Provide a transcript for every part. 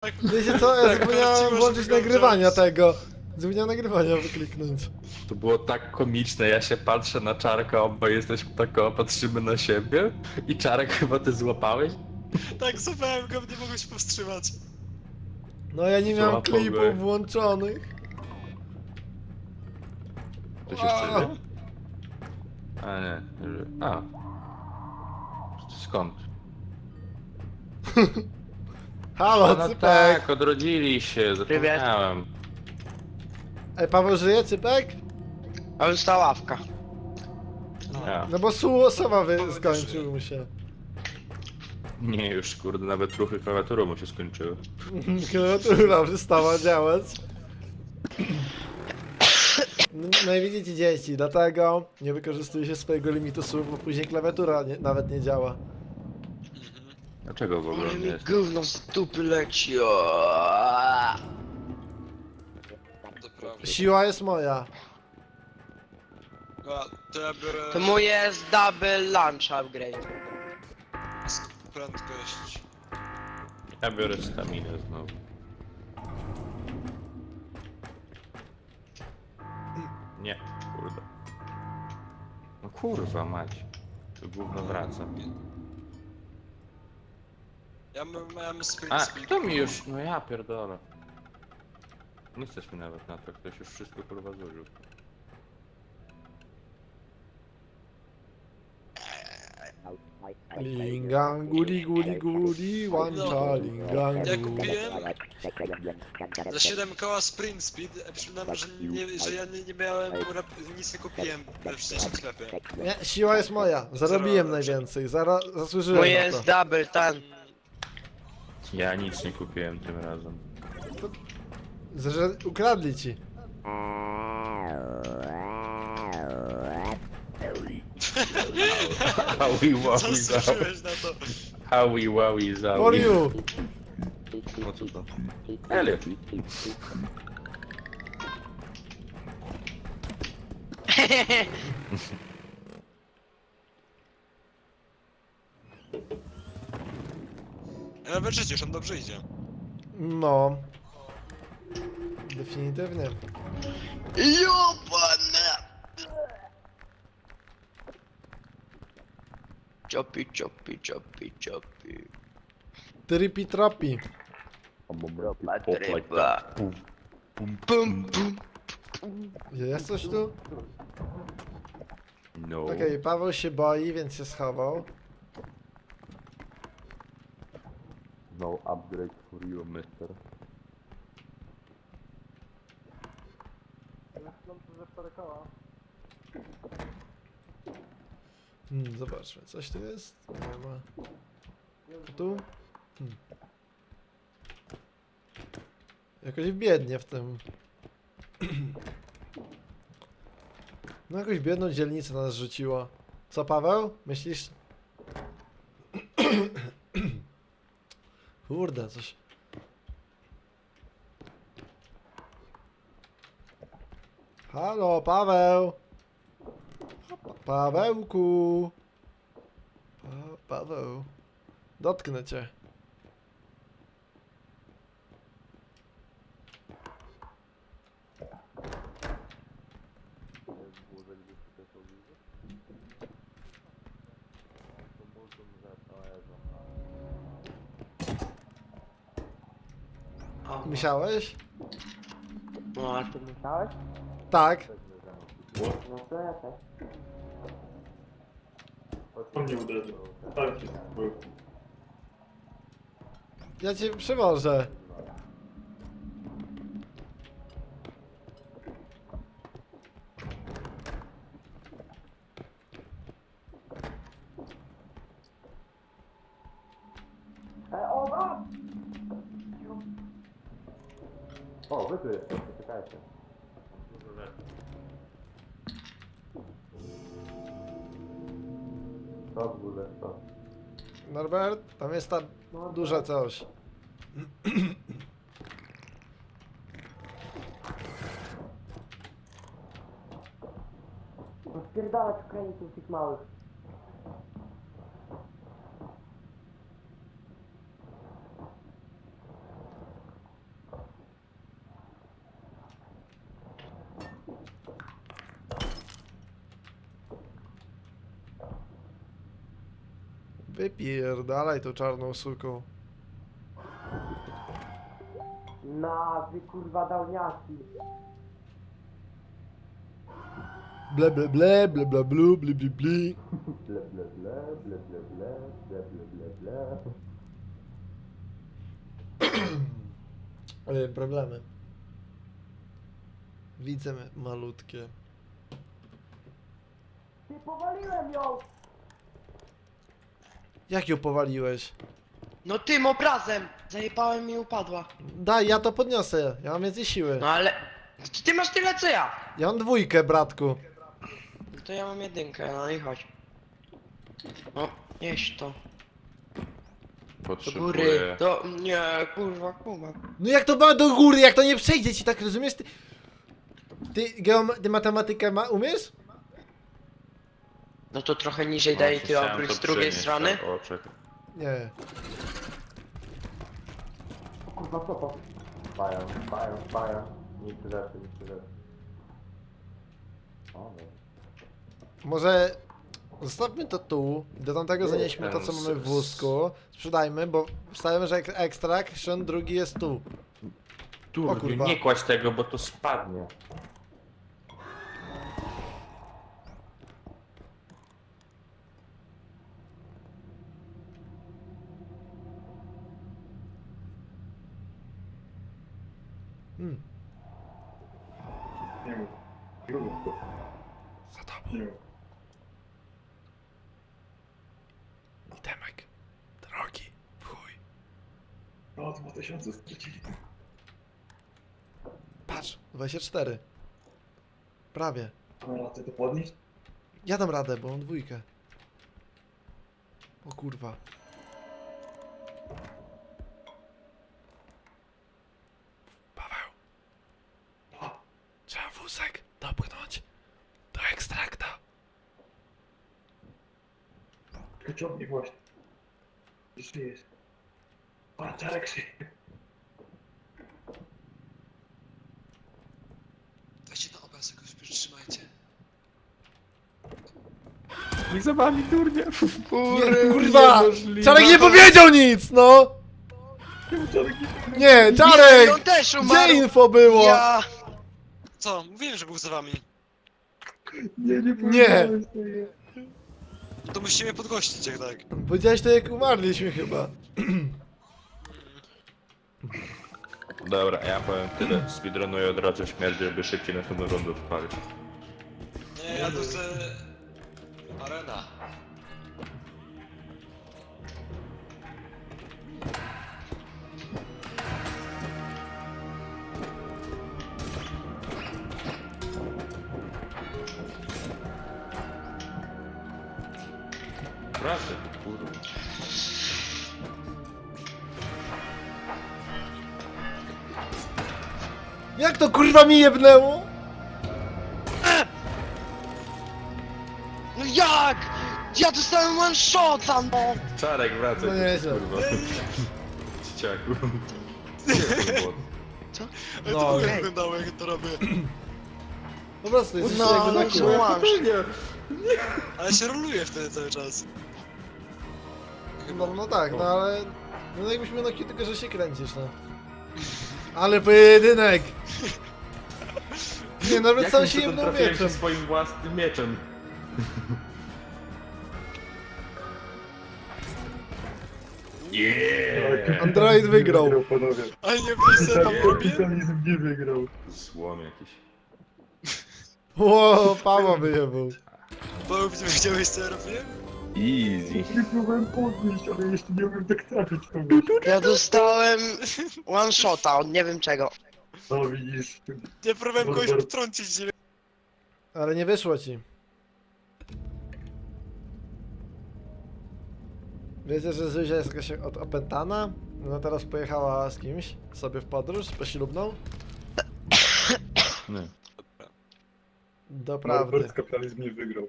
Tak, Wiecie co, ja Tak, zapomniałem włączyć nagrywania tego. Zapomniałem nagrywania wykliknąć. To było tak komiczne, ja się patrzę na Czarka, obaj jesteśmy tak o, patrzymy na siebie i Czarek chyba ty złapałeś? tak, złapałem go, nie mogłem się powstrzymać. No ja nie miałem Złapał go. klipów włączonych. To się wtedy? A nie, że- a. Skąd? Halo, no Cypek! tak, odrodzili się, zapomniałem. Ej, Paweł żyje, Cypek? Ale została ławka. No. Ja. No bo Su osoba wy... skończył mu się. Nie, już kurde, nawet ruchy klawiaturą mu się skończyły. Klawiatura przestała działać. No, no i widzicie dzieci, dlatego nie wykorzystuje się swojego limitu słów, bo później klawiatura nie, nawet nie działa. Dlaczego w ogóle Ale mi jest? gówno z dupy leci. Siła jest moja. A, to ja biorę To mój jest double launch upgrade. prędkość. Ja biorę staminę znowu. Nie, kurde. No kurwa mać. To gówno wraca. Ja mam, sprint A, speed. kto mi już... No ja pierdolę. Nie stać mi nawet na to, ktoś już wszystko kurwa zużył. Lingang, guli, guli, guli, łącza, lingang, Ja kupiłem za 7 koła sprint speed, a przypominam, że, nie, że ja nie, nie miałem, rap- nic nie kupiłem we wcześniejszym sklepie. Nie, siła jest moja. Zarobiłem Zero. najwięcej. Zara zasłużyłem Mój na jest to. double ten. Ja nic nie kupiłem tym razem. Że ukradli ci. Howie wowie za... Zasłużyłeś na to. Howie wowie za... For you! No co to? Elliot. Życie, już on dobrze idzie. No. Definitywnie. Jobane! Choppy, choppy, choppy, choppy. Tripi tropi. Patryba. Pum, pum. Jest coś tu? No. Okej, Paweł się boi, więc się schował. No upgrade for you, mister. Hmm, zobaczmy, coś tu jest? Nie ma. Tu? Hmm. Jakoś biednie w tym. No jakąś biedną dzielnicę na nas rzuciło. Co Paweł? Myślisz? Kurde, coś. Halo, Paweł! Pa Pawełku! Pa Paweł. Dotknę cię. O, Myślałeś? No, a ty myślałeś? Tak. No to ja też. On mnie uderzył. Tak. Ja cię przewożę. O, wy tu jesteście, czekajcie. Co w ogóle, co? Norbert, tam jest ta duża coś. No spierdalać w krańców tych małych. Wypierdalaj tą czarną suką. Na, wy kurwa dałniaki. Ble ble ble, ble ble blu, bli bli bli. Ble, ble, ble, ble, ble, ble, ble, ble, ble, ble. Ojej, problemy. Widzę malutkie. Ty powaliłem ją! Jak ją powaliłeś? No tym obrazem! Zajebałem i upadła. Daj, ja to podniosę. Ja mam więcej siły. No ale... Ty masz tyle co ja! Ja mam dwójkę, bratku. No to ja mam jedynkę, no i chodź. No, jeść to. Do Potrzebuję... góry. Do... Nie, kurwa, kurwa. No jak to ma do góry, jak to nie przejdzie ci, tak rozumiesz? Ty, ty, geom, ty matematykę ma, umiesz? No to trochę niżej O, daj ty chciałem obróć to z drugiej przenieść, strony. tak, O, czekaj. Nie. Kurwa, co to? Spaja, spaja, spaja. Nic rzeczy, nic rzeczy. O, no. Może zostawmy to tu, do tamtego zanieśmy to, co mamy w wózku, sprzedajmy, bo wstajemy, że ek- ekstraction drugi jest tu. Tu, O kurwa. nie kładź tego, bo to spadnie. Hmm. Nie mów. Nie mów to. Za tobą. Itemek. Drogi. W chuj. No, 2000 stracili. Patrz, 24. Prawie. Na radę to podnieść? Ja dam radę, bo mam dwójkę. O kurwa. Paweł. Trzeba wózek dopchnąć do ekstrakta. Właśnie. Już jest. Parczarek się. Dajcie na obraz jakoś, przytrzymajcie. I za wami, turnie. Nie, kurwa! Czarek nie powiedział nic, no! Nie, I Czarek! on też Gdzie umarł! info było? Ja... Co? Mówiłem, że był za wami. Nie, nie Nie. powiedziałem. No to mnie podgościć, jak tak. Powiedziałeś to jak umarliśmy chyba. Dobra, ja powiem tyle. Speedrunuję od razu śmierć, żeby szybciej na ten rundę odpalić. Nie, ja tu chcę... Arena. Jak to kurwa mi jebnęło? No jak? Ja dostałem one shota, no! Czarek, wracaj. No tu, nieźle. kurwa. Dzieciaku. Ale No, to okej. okay. wyglądało, jak to robię. Po prostu jesteś No, jakby no, taki... no. Łamsz. Ale się roluje wtedy cały czas. No, no tak, no ale... No jakbyśmy no tylko, że się kręcisz, no. Ale pojedynek! Nie, nawet Jak sam się to jebnął trafiłem mieczem. się swoim własnym mieczem. Yeah! Android wygrał. Nie wygrał, panowie. Ale nie ja tam robię? Kapitalizm nie wygrał. Złom jakiś. Ło, Pawła wyjebał. Bo widziałeś, co ja robię? Easy. Nie próbowałem podnieść, ale jeszcze nie umiem tak trafić. Ja dostałem one shota od nie wiem czego. No widzisz. Nie próbowałem kogoś nie wiem. Ale nie wyszło ci. Wiecie, że Zuzia jest jakaś od opętana? No teraz pojechała z kimś sobie w podróż poślubną. Nie. Doprawdy. Norbert kapitalizm nie wygrał.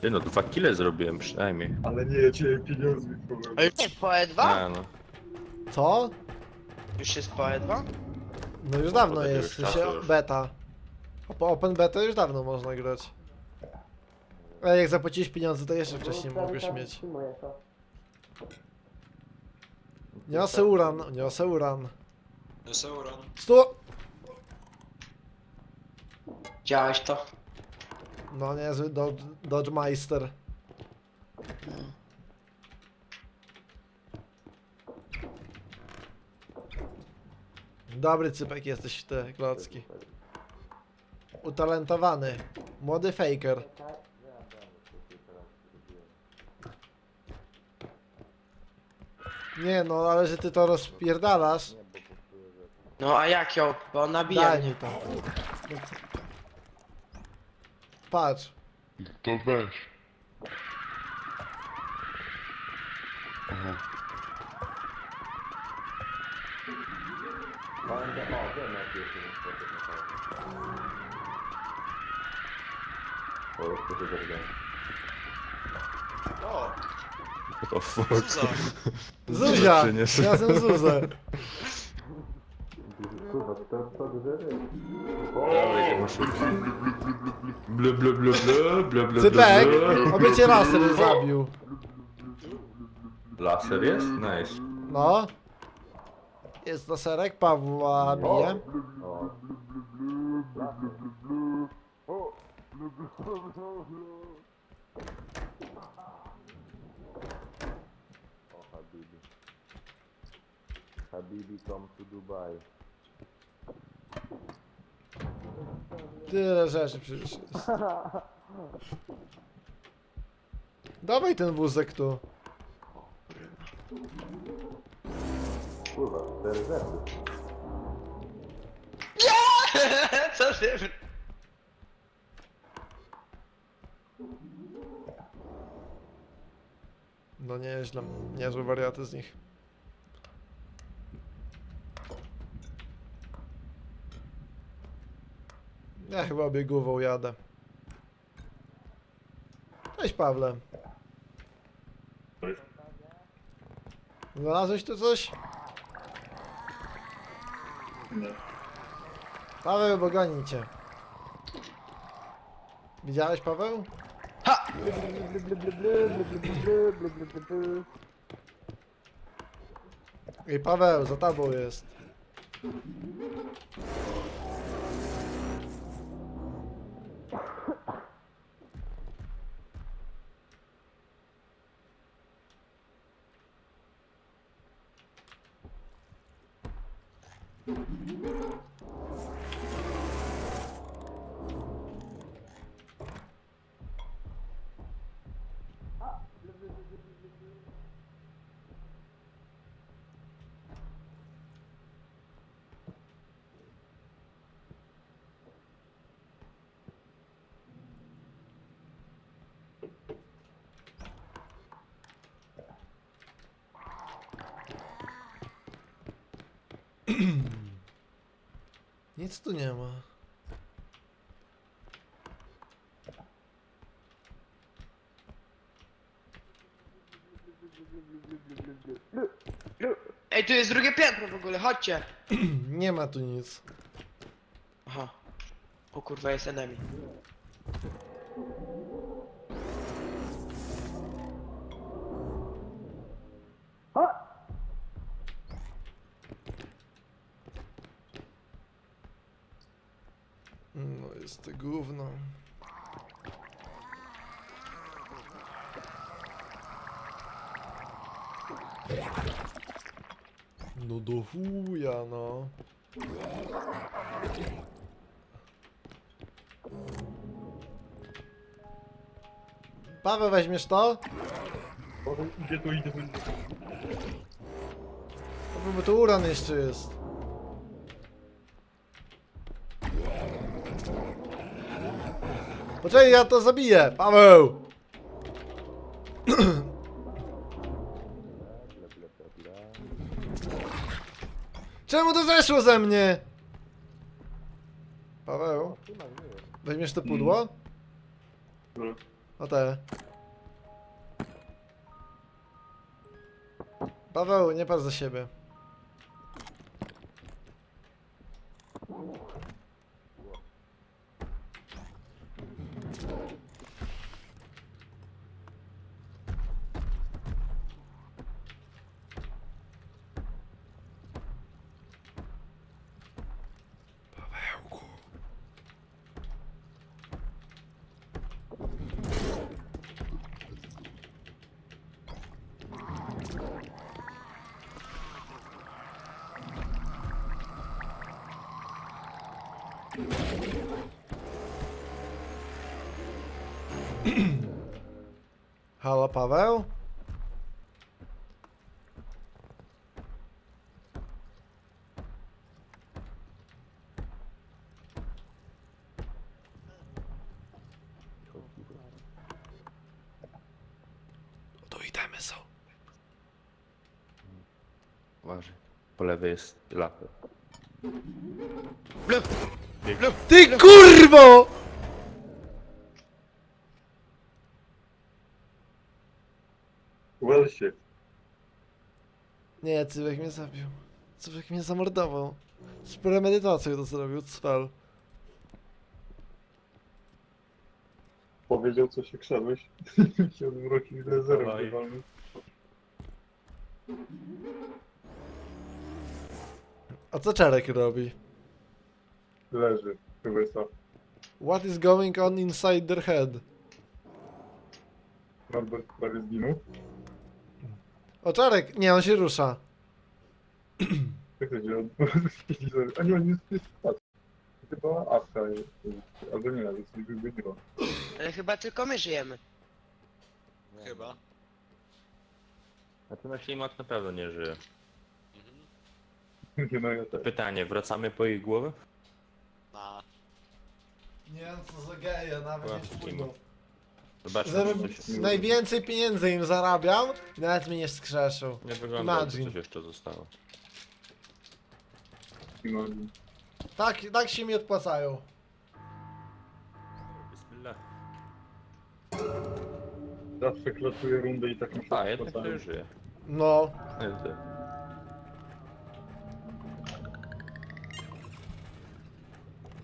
Ty no, dwa kile zrobiłem przynajmniej. Ale nie, ja cię pieniądze próbowałem. Ej, po E2? A no. Co? Już jest po E2? No już dawno Od jest, czasu już. beta. A po Open Beta już dawno można grać. A jak zapłaciłeś pieniądze, to jeszcze wcześniej mogłeś mieć. Niosę uran, niosę uran. No Sauron. Stu! Widziałeś to? No niezły Dodge Meister. Dobry cypek jesteś w te klocki. Utalentowany. Młody faker. Nie no, ale że ty to rozpierdalasz. No a jak ją? Bo on nabija Daj mnie. mi to. Patrz. To weź. Aha. No, będzie, sposób na. O, już to. O, What the fuck? Zuza. Zuzia! Zuzę. Kurwa, to, blu, blu, blu, blu, Cypek! Oby cię laser zabił. Laser jest? Nice. No. Jest laserek, Pawła bije. O, Habibi. Habibi come to Dubai. Tyle rzeczy przecież jest. Dawaj ten wózek tu. Kurwa, cztery zęby. Co ty? No nieźle, niezłe wariaty z nich. Ja chyba biegową jadę. Cześć Pawle. Znalazłeś tu coś? Nie. Paweł, bo goni cię. Widziałeś Paweł? Ej Paweł, za tobą jest. Nic tu nie ma. Ej, tu jest drugie piętro w ogóle, chodźcie. Nie ma tu nic. Aha. O kurwa, jest enemy. Gówno. No do chuja, no. Paweł, weźmiesz to? Idzie tu, idzie tu, idzie tu. Paweł, bo tu uran jeszcze jest. Poczekaj, ja to zabiję! Paweł! Czemu to zeszło ze mnie? Paweł? Weźmiesz to pudło? Dobra. O te. Paweł, nie patrz za siebie. Halo Paweł? Tu itemy są. Uważaj. Po lewej jest lapy. Ty kurwo! Uważaj się. Nie, Cybek mnie zabił. Cybek mnie zamordował. Z premedytacją to zrobił, cwel. Powiedział co się krzadłeś. się odwrócił i do zera Dawaj. wywalny. A co Czarek robi? Leży. Chyba jest to. What is going on inside their head? Norbert prawie zginął. O Czarek! Nie, on się rusza. Jak to się A nie, on jest jest spadł. Chyba Afka jest. Albo nie, ale coś wybiegło. Ale chyba tylko my żyjemy. Chyba. A ty na ślimak na pewno nie żyje. Mhm. Nie no, ja też. Pytanie, wracamy po ich głowy? Nie, co za geje, nawet Była nie w wpłynął. Zobaczmy. Najwięcej pieniędzy im zarabiam, nawet mnie nie wskrzeszył. Nie wygląda, jakby Imagine. coś jeszcze zostało. No, Tak, tak się mi odpłacają. Zawsze klasuję rundę i tak mi się A, jednak już żyje. No.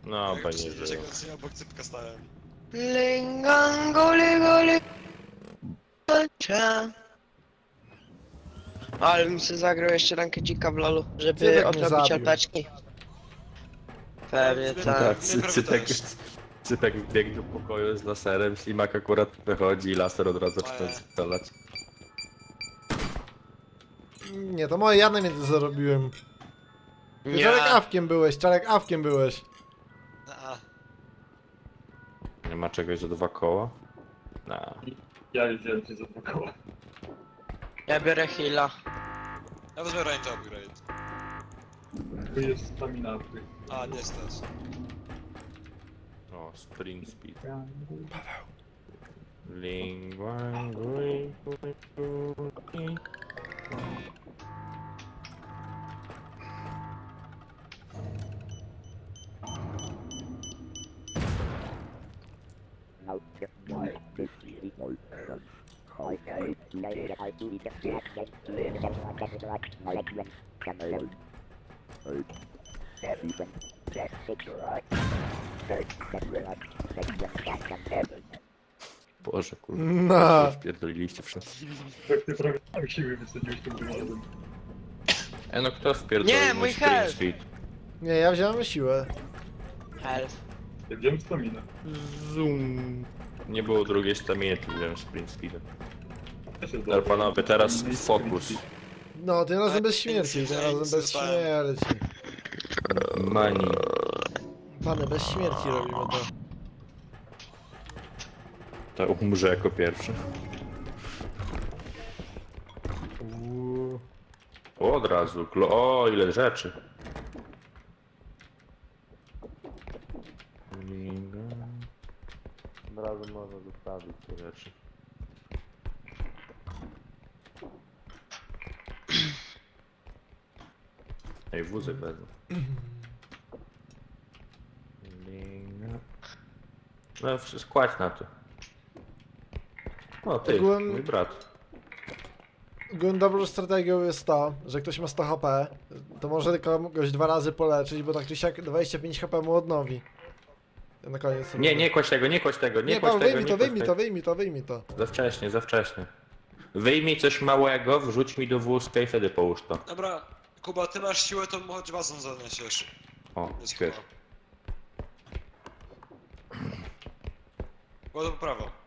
No, Jak panie się żyje. jak ja obok cypka stałem. Lingangoli goli. Cia. Ale bym sobie zagrał jeszcze rankę dzika w lolu, żeby Cybek mnie odrobić zabił. ataczki. Pewnie Tak. cy, cypek, też. cypek wbiegł do pokoju z laserem, ślimak akurat wychodzi i laser od razu zaczyna Ojej. strzelać. Nie, to moje ja zarobiłem. Ty Nie. Czarek awkiem byłeś, Czarek awkiem byłeś. Nie ma czegoś za dwa koła? Na. Ja jeździłem się za dwa koła. Ja biorę heala. Ja wezmę range upgrade. Tu jest stamina upgrade. A, nie stać. O, sprint speed. Lingwangui. Boże, kurwa. No. Wpierdoliliście wszystko. Tak ty prawie tam siły wysadziłeś tym wywiadem. E no kto wpierdolił Nie, mój mój sprint health. Nie, ja wziąłem siłę. Health. Ja wziąłem staminę. Zoom. Nie było drugiej staminy, to wziąłem sprint speed. Ja się Dobra panowie, teraz fokus. No, tym razem bez śmierci, tym razem bez śmierci. Money. Pany, bez śmierci robimy to. To umrze jako pierwszy. O, od razu. Klo- O, ile rzeczy. Linga. Od razu można zostawić. Rzeczy. Ej, wózek wezmę. Linga. No, wsz- składź na to. O, ty, Ogółem- mój brat. Ogólnie dobrą strategią jest to, że ktoś ma 100 HP, to może kogoś dwa razy poleczyć, bo tak czy siak 25 HP mu odnowi. Ja na koniec sobie- Nie, nie kładź tego, nie kładź tego, nie, Nie, Paweł, tego, wyjmij nie to, wyjmij to, wyjmij to, wyjmij to. Za wcześnie, za wcześnie. Wyjmij coś małego, wrzuć mi do wózka i wtedy połóż to. Dobra, Kuba, ty masz siłę, to choć bazą zaniesiesz. O, Jest świetnie. Kuba. To po prawo.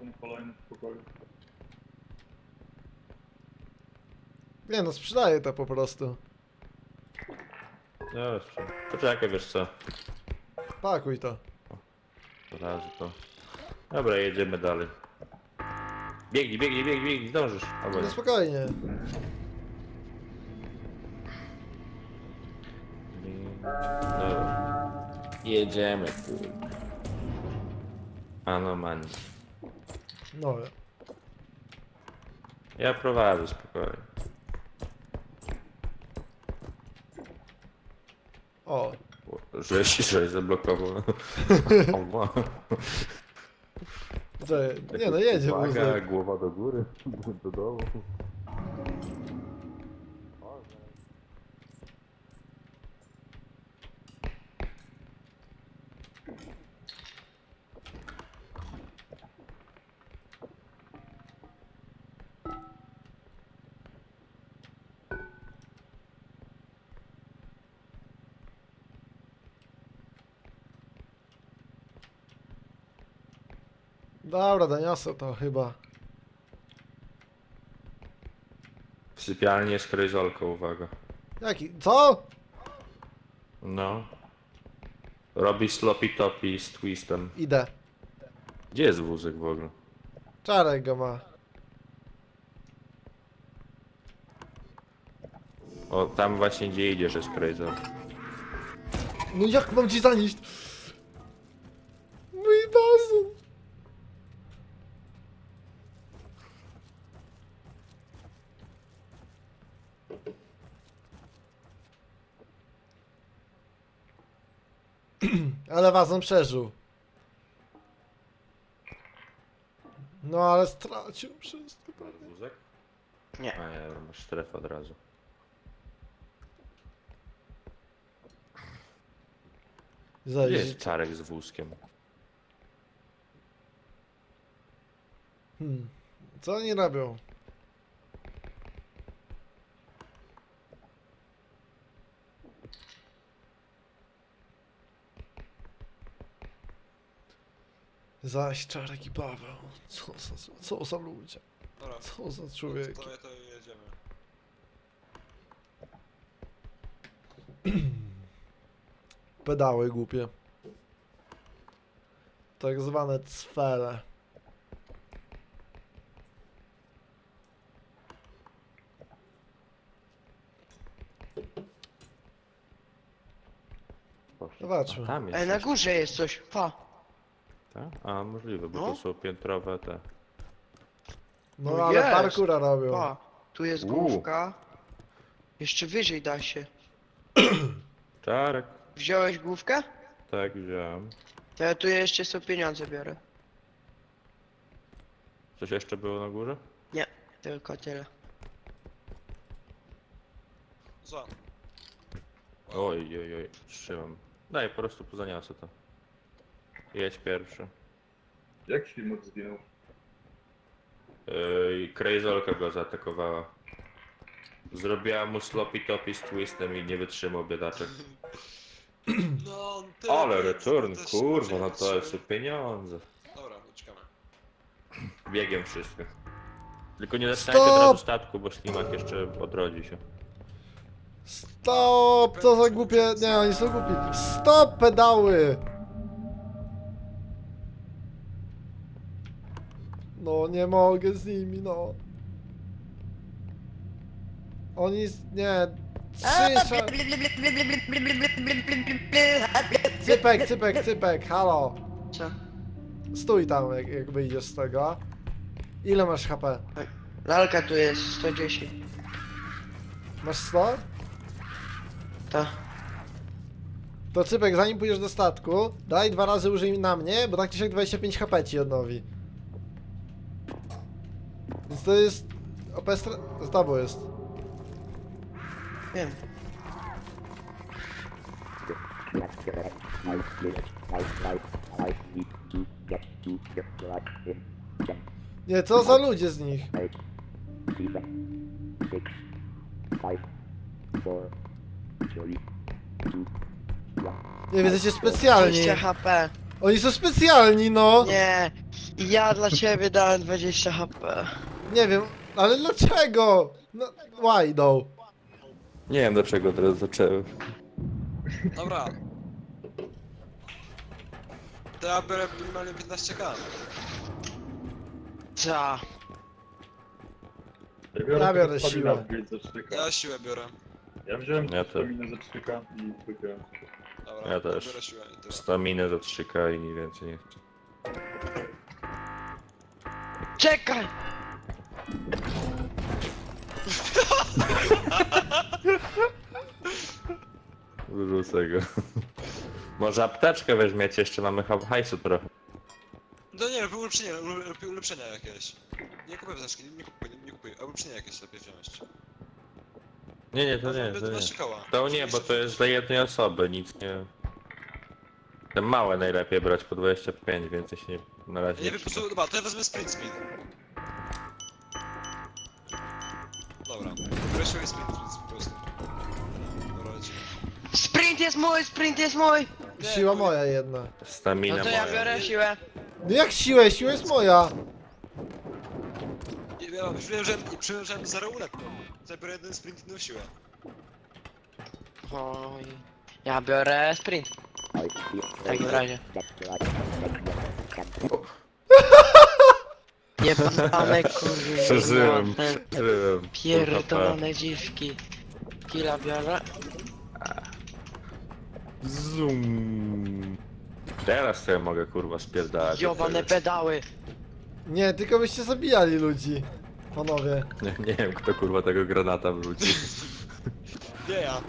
No. Wazon kolejny w pokoju. Nie no, sprzedaję to po prostu. No jeszcze. Poczekaj, wiesz co. Pakuj to. Od razu to. Dobra, jedziemy dalej. Biegnij, biegnij, biegnij, biegnij, zdążysz. Albo No nie. spokojnie. Dobra. Jedziemy, kur... Anomani. No. Ja prowadzę spokojnie. O. O, Że się coś zablokował. Ała. Czekaj, nie no, jedzie Uwaga, głowa do góry, do dołu. Dobra, doniosę to chyba. W sypialni jest krejzolka, uwaga. Jaki? Co? No. Robi sloppy topi z twistem. Idę. Gdzie jest wózek w ogóle? Czarek go ma. O, tam właśnie gdzie idziesz jest krejzol. No jak mam ci zanieść? Mój bazon. Ale wazon przeżył. No ale stracił wszystko. Wózek? Nie. A nie, masz strefę od razu. Gdzie jest czarek z wózkiem? Hmm. Co oni robią? Zaś Czarek i Paweł. Co za, co za ludzie? Dobra, Co za to, człowieki? to, to jedziemy. Pedały głupie. Tak zwane cfele. Zobaczmy. A, tam jest Ej, na coś. górze jest coś. Pa. Tak? A, możliwe, bo No. to są piętrowe te. No No ale jest. parkura robią. Pa. Tu jest główka. Jeszcze wyżej da się. Czarek. Wziąłeś główkę? Tak, wziąłem. To ja tu jeszcze sobie pieniądze biorę. Coś jeszcze było na górze? Tylko tyle. Za. Oj, oj, oj, trzymam. Daj, po prostu pozaniosę to. Jedź pierwszy. Jak Ślimut zginął? Yy, Krejzolka go zaatakowała. Zrobiła mu sloppy topi z twistem i nie wytrzymał biedaczek. No, ty, Ale return, też kurwa, no to są pieniądze. Dobra, uciekamy. Biegiem wszystko. Tylko nie zaczynajcie od Stop! razu statku, bo ślimak jeszcze odrodzi się. Stop! Co za głupie... Nie, oni są głupi. Stop pedały! No nie mogę z nimi, no. Oni... z- Nie... Trzy... Cypek, cypek, cypek, halo. Co? Stój tam, jak, jak wyjdziesz z tego. Ile masz HP? Lalka tu jest 110. Masz 100? Ta. To Cypek, zanim pójdziesz do statku, daj dwa razy użyj na mnie, bo tak czy siak 25 HP ci odnowi. To jest... OP stra- z tobą jest. Wiem. Nie, co za ludzie z nich? Nie, wy jesteście specjalni. 20 HP. Oni są specjalni, no! Nie. Ja dla ciebie dałem 20 HP. Nie wiem, ale dlaczego? No, why though? Nie wiem dlaczego teraz zacząłem. Dobra. To ja biorę minimalnie 15k. Ca. Ja biorę, Ja biorę siłę. wbić za 3K. Ja siłę biorę. Ja wziąłem Ja to- staminę za 3K i wygrałem. Dobra, Ja też. biorę siłę i tyle. Staminę za 3k i nic więcej nie chcę. Czekaj! Wyrzucę go. Może apteczkę weźmiecie, jeszcze mamy ha- hajsu trochę. No nie, ulepszenia, ulepszenia jakieś. Nie kupuj wteczki, nie kupuj, nie, nie kupuj, a ulepszenia jakieś lepiej wziąć. Nie, nie, to nie, to nie. 12 koła. To nie, bo to jest dla jednej osoby, nic nie... Te małe najlepiej brać po 25, więcej się nie, na razie Nie nie wiem, po prostu, dobra, to ja wezmę sprint speed. Dobra, i sprint po prostu. Dobra, lecimy. Sprint jest mój, sprint jest mój! Siła moja jedna. Stamina No to ja moja. biorę siłę. No jak siłę? Siła jest moja! Ja wiem, że przyjąłem, że zero ulepną. To ja biorę jeden sprint i jedną siłę. Oj. Ja biorę sprint. W takim razie. Jebane kurwa. Przeżyłem. Przeżyłem. Pierdolone dziwki. Killa biorę. Zoom. Teraz ja mogę kurwa spierdalać. Jobane pedały. Nie, tylko byście zabijali ludzi. Panowie. Nie, nie wiem kto kurwa tego granata wrzuci. Nie ja.